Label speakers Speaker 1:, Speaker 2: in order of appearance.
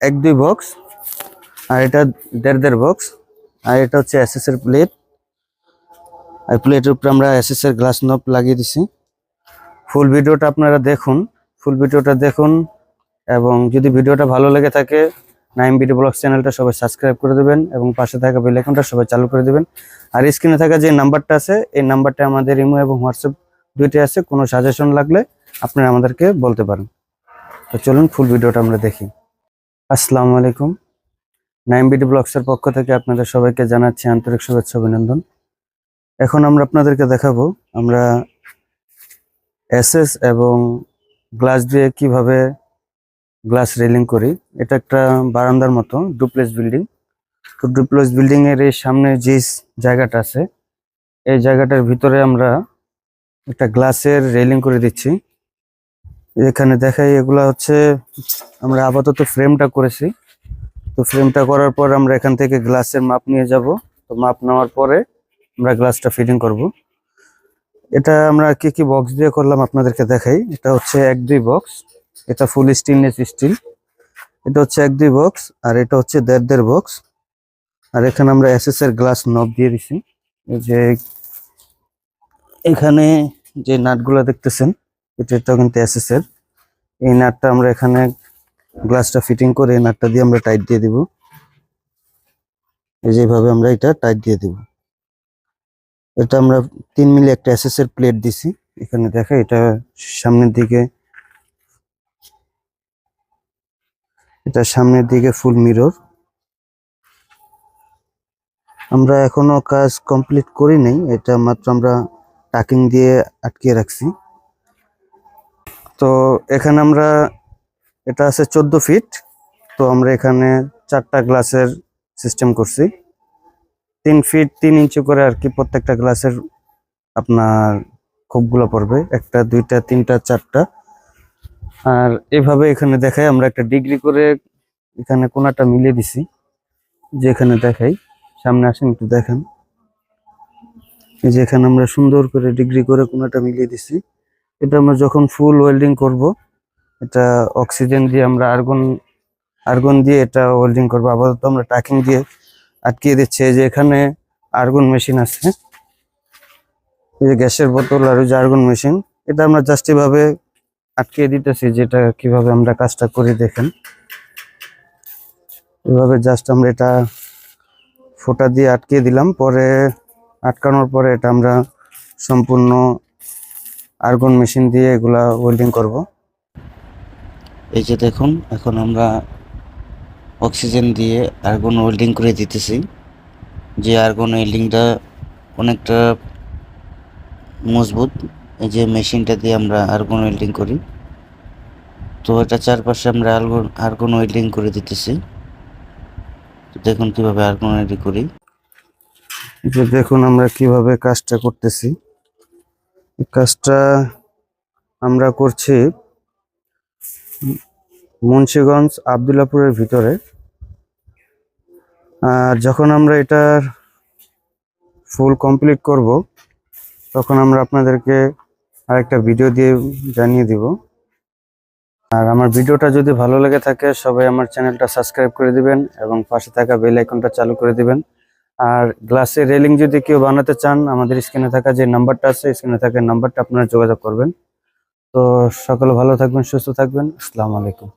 Speaker 1: এক, দুই বক্স আর এটা দেড় দেড় বক্স আর এটা হচ্ছে এসএস এর প্লেট আর প্লেটের উপরে আমরা এসএস এর গ্লাস নব লাগিয়ে দিছি। ফুল ভিডিওটা আপনারা দেখুন। ফুল ভিডিওটা দেখুন এবং যদি ভিডিওটা ভালো লেগে থাকে নাইম ভিডিও ব্লগ চ্যানেলটা সবাই সাবস্ক্রাইব করে দেবেন এবং পাশে থাকা বেল আইকনটা সবাই চালু করে দেবেন। আর স্ক্রিনে থাকা যে নাম্বারটা আছে, এই নাম্বারটা আমাদের ইমো এবং হোয়াটসঅ্যাপ দুইটাই আছে। কোনো সাজেশন লাগলে আপনারা আমাদেরকে বলতে পারেন। তো চলুন ফুল ভিডিওটা আমরা দেখি। আসসালামু আলাইকুম। নাইম বিডি ব্লগসের পক্ষ থেকে আপনাদের সবাইকে জানাচ্ছি আন্তরিক শুভেচ্ছা অভিনন্দন। এখন আমরা আপনাদেরকে দেখাবো আমরা এসএস এবং গ্লাস দিয়ে কীভাবে গ্লাস রেলিং করি। এটা একটা বারান্দার মতো ডুপ্লেক্স বিল্ডিং। তো ডুপ্লেক্স বিল্ডিং এর এই সামনে যে জায়গাটা আছে, এই জায়গাটার ভিতরে আমরা একটা গ্লাসের রেলিং করে দিচ্ছি। এখানে দেখাই এগুলা হচ্ছে, আমরা আপাতত ফ্রেমটা করেছি। তো ফ্রেমটা করার পর আমরা এখান থেকে গ্লাসের মাপ নিয়ে যাব। তো মাপ নেওয়ার পরে আমরা গ্লাসটা ফিটিং করব। এটা আমরা কি কি বক্স দিয়ে করলাম আপনাদেরকে দেখাই। এটা হচ্ছে এক, দুই বক্স এটা ফুল স্টেনলেস স্টিল এটা হচ্ছে এক, দুই বক্স আর এটা হচ্ছে দেড় দেড় বক্স আর এখানে আমরা এসএস এর গ্লাস নব দিয়ে দিছি। যে এখানে যে নাটগুলো দেখতেছেন, এটা কিন্তু এসএস এর। এই নাটটা আমরা এখানে গ্লাসটা ফিটিং করে এই নাটটা দিয়ে আমরা টাইট দিয়ে দিব। এই যেভাবে আমরা এটা টাইট দিয়ে দিব। এটা আমরা তিন মিলি একটা এর প্লেট দিছি। এখানে দেখা, এটা সামনের দিকে, এটা সামনের দিকে ফুল মিরর আমরা এখনও কাজ কমপ্লিট করি নাই, এটা মাত্র আমরা টাকিং দিয়ে আটকে রাখছি। তো এখানে আমরা, এটা আছে চোদ্দ ফিট, তো আমরা এখানে চারটা গ্লাসের সিস্টেম করছি। তিন ফিট তিন ইঞ্চি করে আর কি প্রত্যেকটা গ্লাসের আপনার খোপগুলো পড়বে, একটা, দুইটা, তিনটা, চারটা। আর এভাবে এখানে দেখাই, আমরা একটা ডিগ্রি করে এখানে কোনাটা মিলিয়ে দিছি যে এখানে দেখাই। সামনে আসেন, একটু দেখেন। এই যে এখানে আমরা সুন্দর করে ডিগ্রি করে কোনাটা মিলিয়ে দিছি। এটা আমরা যখন ফুল ওয়েল্ডিং করব, এটা অক্সিজেন দিয়ে আমরা আর্গন আর্গন দিয়ে এটা ওয়েল্ডিং করব। আপাতত আমরা টাকিং দিয়ে আটকিয়ে দিচ্ছি। এই যে এখানে আর্গন মেশিন আছে। এই যে গ্যাসের বোতল আর ওই যে আর্গন মেশিন এটা আমরা জাস্ট এভাবে আটকিয়ে দিতেছি, যেটা কীভাবে আমরা কাজটা করি দেখেন। এভাবে জাস্ট আমরা এটা ফোঁটা দিয়ে আটকিয়ে দিলাম। পরে আটকানোর পরে এটা আমরা সম্পূর্ণ আর্গন মেশিন দিয়ে এগুলা ওয়েল্ডিং করব। এই যে দেখুন এখন আমরা অক্সিজেন দিয়ে আর্গন ওয়েল্ডিং করে দিতেছি। যে আর্গন ওয়েল্ডিংটা অনেকটা মজবুত এই যে মেশিনটা দিয়ে আমরা আর্গন ওয়েল্ডিং করি। তো এটা চারপাশে আমরা আর্গন আর্গন ওয়েল্ডিং করে দিতেছি। দেখুন কীভাবে আর্গন ওয়েল্ডিং করি। যে দেখুন আমরা কীভাবে কাজটা করতেছি। কাজটা আমরা করছি মুন্সিগঞ্জ আবদুল্লাপুরের ভিতরে। আর যখন আমরা এটার ফুল কমপ্লিট করব, তখন আমরা আপনাদেরকে আরেকটা ভিডিও দিয়ে জানিয়ে দিব। আর আমার ভিডিওটা যদি ভালো লেগে থাকে, সবাই আমার চ্যানেলটা সাবস্ক্রাইব করে দিবেন এবং পাশে থাকা বেল আইকনটা চালু করে দিবেন। আর গ্লাসের রেলিং যদি কেউ বানাতে চান, আমাদের স্ক্রিনে থাকা যে নাম্বারটা আছে, স্ক্রিনে থাকা নাম্বারটা আপনারা যোগাযোগ করবেন। তো সকলে ভালো থাকবেন, সুস্থ থাকবেন। আসসালামু আলাইকুম।